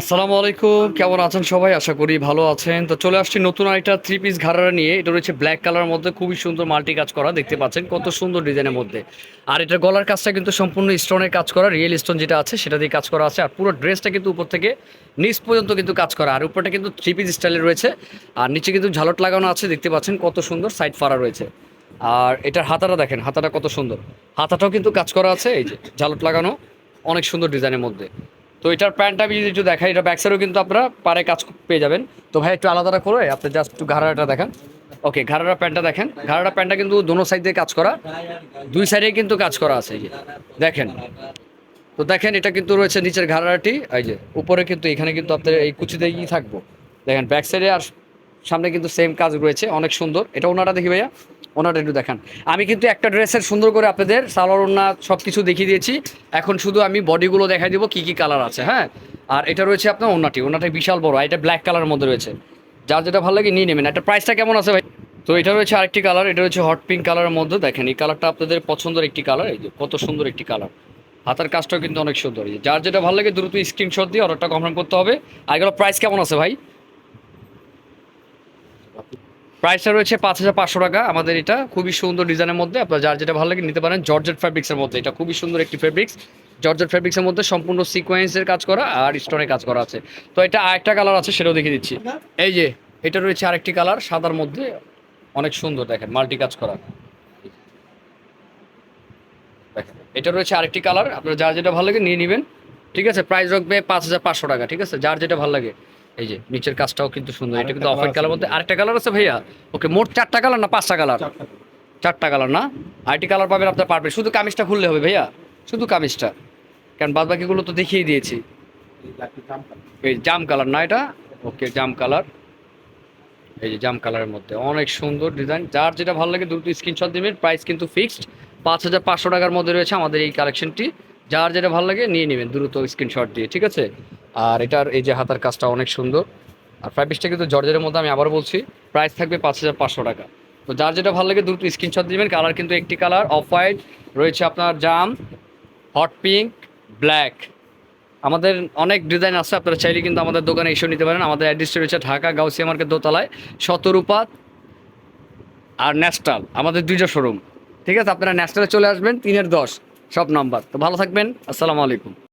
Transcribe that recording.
আসসালামু আলাইকুম, কেমন আছেন সবাই? আশা করি ভালো আছেন। তো চলে আসছি নতুন আরেকটা থ্রি পিস ঘাড়ারা নিয়ে। এটা রয়েছে ব্ল্যাক কালারের মধ্যে, খুবই সুন্দর মাল্টি কাজ করা, দেখতে পাচ্ছেন কত সুন্দর ডিজাইনের মধ্যে। আর এটা গলার কাজটা কিন্তু সম্পূর্ণ স্টোনের কাজ করা রিয়েল স্টোন যেটা আছে, সেটা দিয়ে কাজ করা আছে। আর পুরো ড্রেসটা কিন্তু উপর থেকে নিচ পর্যন্ত কিন্তু কাজ করা। আর উপরটা কিন্তু থ্রি পিস স্টাইলে রয়েছে। আর নিচে কিন্তু ঝালট লাগানো আছে, দেখতে পাচ্ছেন কত সুন্দর সাইড ফাড়া রয়েছে। আর এটার হাতাটা দেখেন, হাতাটা কত সুন্দর। হাতাটাও কিন্তু কাজ করা আছে, এই যে ঝালট লাগানো, অনেক সুন্দর ডিজাইনের মধ্যে। তো এটার প্যান্টটা আমি যদি একটু দেখাই, এটা ব্যাক সাইডেও কিন্তু আপনারা পারে কাজ পেয়ে যাবেন। তো ভাই, একটু আলাদাটা করে, আপনি জাস্ট একটু ঘাড়াটা দেখান। ওকে ঘাড়াটা, প্যান্টটা দেখেন। ঘাড়াটা, প্যান্টটা কিন্তু দোনো সাইড দিয়ে কাজ করা। দুই সাইডে কিন্তু কাজ করা আছে দেখেন। তো দেখেন, এটা কিন্তু রয়েছে নিচের ঘাড়াটি। এই যে, উপরে কিন্তু এখানে কিন্তু আপনার এই কুচিতে থাকব। দেখেন ব্যাক সাইডে আর সামনে কিন্তু সেম কাজ রয়েছে, অনেক সুন্দর। এটা ওনাটা দেখি ভাইয়া ওনাটা একটু দেখান। আমি কিন্তু একটা ড্রেসের সুন্দর করে আপনাদের সালোয়ার ওনা সব কিছু দেখিয়ে দিয়েছি। এখন শুধু আমি বডিগুলো দেখাই দিব কি কি কালার আছে হ্যাঁ? আর এটা রয়েছে আপনার ওনাটি ওনাটা বিশাল বড়, এটা ব্ল্যাক কালারের মধ্যে রয়েছে। যার যেটা ভালো লাগে নিয়ে নেবেন। একটা প্রাইসটা কেমন আছে ভাই? তো এটা রয়েছে আরেকটি কালার এটা হচ্ছে হট পিঙ্ক কালারের মধ্যে। দেখেন, এই কালারটা আপনাদের পছন্দের একটি কালার এই যে কত সুন্দর একটি কালার হাতার কাজটাও কিন্তু অনেক সুন্দর। যার যেটা ভালো লাগে দ্রুত স্ক্রিনশট দিয়ে অর্ডারটা কনফার্ম করতে হবে। আর এগুলো প্রাইস কেমন আছে ভাই? প্রাইসটা রয়েছে পাঁচ হাজার পাঁচশো টাকা। আমাদের এটা খুবই সুন্দর ডিজাইনের মধ্যে। আপনার যার যেটা ভালো লাগে নিতে পারেন জর্জেট ফ্যাব্রিক্সের মধ্যে। এটা খুবই সুন্দর একটি ফ্যাব্রিক্স জর্জেট ফ্যাব্রিক্সের মধ্যে সম্পূর্ণ সিকোয়েন্সের কাজ করা আর স্টোনের কাজ করা আছে। তো এটা আরেকটা কালার আছে, সেটাও দেখিয়ে দিচ্ছি। এই যে, এটা রয়েছে আরেকটি কালার সাদার মধ্যে। অনেক সুন্দর, দেখেন মাল্টি কাজ করা এটা রয়েছে আরেকটি কালার আপনার যার যেটা ভালো লাগে নিয়ে নেবেন। ঠিক আছে প্রাইস রাখবে পাঁচ হাজার পাঁচশো টাকা, ঠিক আছে? যার যেটা ভালো লাগে। এই যে নিচের কাজটাও কিন্তু সুন্দর। এটা কিন্তু অফার কালার মধ্যে আরেকটা কালার আছে ভাইয়া? ওকে মোট চারটা কালার না পাঁচটা কালার চারটা কালার না? আরেকটি কালার পাবেন আপনার পারবেন শুধু কামিজটা খুললে হবে ভাইয়া। শুধু কামিজটা। কারণ বাদ বাকিগুলো তো দেখিয়ে দিয়েছি। এই জাম কালার না এটা? ওকে জাম কালার এই যে জাম কালারের মধ্যে। অনেক সুন্দর ডিজাইন যার যেটা ভালো লাগে দ্রুত স্ক্রিনশট দিবেন প্রাইস কিন্তু ফিক্সড পাঁচ হাজার পাঁচশো টাকার মধ্যে রয়েছে আমাদের এই কালেকশনটি যার যেটা ভালো লাগে নিয়ে নেবেন, দ্রুত স্ক্রিনশট দিয়ে, ঠিক আছে? আর এটার এই যে হাতার কাজটা অনেক সুন্দর। আর ফ্যাব্রিক্সটা কিন্তু জর্জের মধ্যে আমি আবার বলছি প্রাইস থাকবে পাঁচ হাজার পাঁচশো টাকা। তো যার যেটা ভালো লাগে দ্রুত স্ক্রিনশট দিবেন কালার কিন্তু একটি কালার অফ হোয়াইট রয়েছে আপনার জাম হট পিঙ্ক ব্ল্যাক আমাদের অনেক ডিজাইন আছে, আপনারা চাইলে কিন্তু আমাদের দোকানে এসে নিতে পারেন। আমাদের অ্যাড্রেসটা রয়েছে ঢাকা, গাউসিয়া মার্কেট দোতলায়, শতরূপাত আর ন্যাশনাল, আমাদের দুইটা শোরুম ঠিক আছে, আপনারা ন্যাস্টালে চলে আসবেন, তিনের দশ। সব নাম্বার। তো ভালো থাকবেন আসসালামু আলাইকুম।